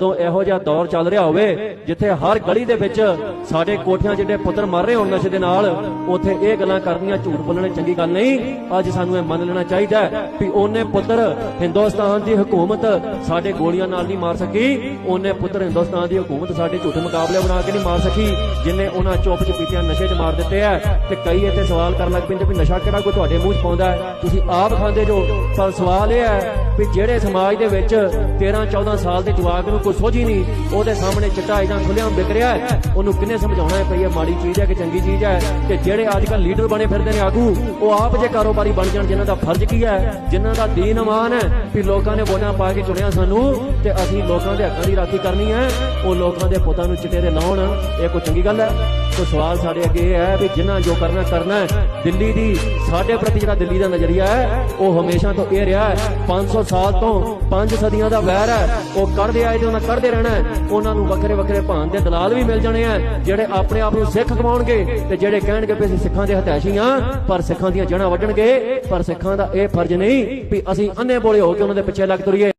ਤੋਂ ਇਹੋ ਜਿਹਾ ਦੌਰ ਚੱਲ ਰਿਹਾ ਹੋਵੇ ਜਿੱਥੇ ਹਰ ਗਲੀ ਦੇ ਵਿੱਚ ਸਾਡੇ ਕੋਠਿਆਂ ਜਿਹੜੇ ਪੁੱਤਰ ਮਰ ਰਹੇ ਹੋਣ ਨਸ਼ੇ ਦੇ ਨਾਲ, ਉੱਥੇ ਇਹ ਗੱਲਾਂ ਕਰਨੀਆਂ ਝੂਠ ਬੋਲਣੇ ਚੰਗੀ ਗੱਲ ਨਹੀਂ। ਅੱਜ ਸਾਨੂੰ ਇਹ ਮੰਨ ਲੈਣਾ ਚਾਹੀਦਾ ਵੀ ਉਹਨੇ ਪੁੱਤਰ ਹਿੰਦੁਸਤਾਨ ਦੀ ਹਕੂਮਤ ਸਾਡੇ ਗੋਲੀਆਂ ਨਾਲ ਨਹੀਂ ਮਾਰ ਸਕੀ, ਉਹਨੇ ਪੁੱਤਰ ਹਿੰਦੁਸਤਾਨ ਦੀ ਹਕੂਮਤ ਸਾਡੇ ਝੂਠੇ ਮੁਕਾਬਲੇ ਬਣਾ ਕੇ ਨਹੀਂ ਮਾਰ ਸਕੀ, ਜਿਨੇ ਉਹਨਾਂ ਚੁੱਪ ਚਪੀਤਿਆਂ ਨਸ਼ੇ 'ਚ ਮਾਰ ਦਿੱਤੇ ਆ। ਤੇ ਕਈ ਇੱਥੇ ਸਵਾਲ ਕਰਨ ਲੱਗ ਪੈਂਦੇ ਵੀ ਨਸ਼ਾ ਕਿਹੜਾ ਕੋਈ ਤੁਹਾਡੇ ਮੂੰਹ 'ਚ ਪਾਉਂਦਾ ਹੈ? ਤੁਸੀਂ ਆਪ ਖਾਂਦੇ ਜੋ, ਪਰ ਸਵਾਲ ਇਹ ਹੈ ਵੀ ਜਿਹੜੇ ਸਮਾਜ ਦੇ ਵਿੱਚ 13 14 ਸਾਲ ਦੇ ਜਵਾਕ ਨੂੰ ਕੋਈ ਸੋਝੀ ਨਹੀਂ, ਉਹਦੇ ਸਾਹਮਣੇ ਚਿੱਟਾ ਇਦਾਂ ਖੁੱਲਿਆਮ ਵਿਕ ਰਿਹਾ ਹੈ, ਉਹਨੂੰ ਕਿੰਨੇ ਸਮਝਾਉਣਾ ਹੈ ਭਈ ਇਹ ਮਾੜੀ ਚੀਜ਼ ਹੈ ਕਿ ਚੰਗੀ ਚੀਜ਼ ਹੈ ਤੇ ਜਿਹੜੇ ਅੱਜ ਕੱਲ ਲੀਡਰ ਬਣੇ ਫਿਰਦੇ ਨੇ ਆਗੂ, ਉਹ ਆਪ ਜੇ ਕਾਰੋਬਾਰੀ ਬਣ ਜਾਣ, ਜਿਨ੍ਹਾਂ ਦਾ ਫਰਜ਼ ਕੀ ਹੈ, ਜਿਨ੍ਹਾਂ ਦਾ ਦੀਨ ਇਮਾਨ ਹੈ, ਵੀ ਲੋਕਾਂ ਨੇ ਵੋਟਾਂ ਪਾ ਕੇ ਚੁਣਿਆ ਸਾਨੂੰ ਤੇ ਅਸੀਂ ਲੋਕਾਂ ਦੇ ਹੱਕਾਂ ਦੀ ਰਾਖੀ ਕਰਨੀ ਹੈ, ਉਹ ਲੋਕਾਂ ਦੇ ਪੁੱਤਾਂ ਨੂੰ ਚਿੱਟੇ ਦੇ ਲਾਉਣ, ਇਹ ਕੋਈ ਚੰਗੀ ਗੱਲ ਹੈ? ਸੋ ਸਵਾਲ ਸਾਡੇ ਅੱਗੇ ਇਹ ਹੈ ਵੀ ਜਿਨ੍ਹਾਂ ਜੋ ਕਰਨਾ ਕਰਨਾ ਦਿੱਲੀ ਦੀ ਸਾਡੇ ਪ੍ਰਤੀ ਜਿਹੜਾ ਦਿੱਲੀ ਦਾ ਨਜ਼ਰੀਆ ਹੈ, ਉਹ ਹਮੇਸ਼ਾ ਤੋਂ ਇਹ ਰਿਹਾ ਹੈ 500 ਸਾਲ ਤੋਂ ਪੰਜ ਸਦੀਆਂ ਦਾ ਵੈਰ ਹੈ। ਉਹ ਕੱਢਦੇ ਆਏ ਤੇ ਉਹਨਾਂ ਕੱਢਦੇ ਰਹਿਣਾ ਉਹਨਾਂ ਨੂੰ ਵੱਖਰੇ ਵੱਖਰੇ ਭਾਂ ਦੇ ਦਲਾਲ ਵੀ ਮਿਲ ਜਾਣੇ ਆ। ਜਿਹੜੇ ਆਪਣੇ ਆਪ ਨੂੰ ਸਿੱਖ ਕਮਾਉਣਗੇ ਤੇ ਜਿਹੜੇ ਕਹਿਣਗੇ ਵੀ ਅਸੀਂ ਸਿੱਖਾਂ ਦੇ ਹਤੈਸ਼ੀ ਹਾਂ, ਪਰ ਸਿੱਖਾਂ ਦੀਆਂ ਜੜ੍ਹਾਂ ਵੱਢਣਗੇ। ਪਰ ਸਿੱਖਾਂ ਦਾ ਇਹ ਫਰਜ਼ ਨਹੀਂ ਵੀ ਅਸੀਂ ਅੰਨੇ ਬੋਲੇ ਹੋ ਕੇ ਉਹਨਾਂ ਦੇ ਪਿੱਛੇ ਲੱਗ ਤੁਰੀਏ।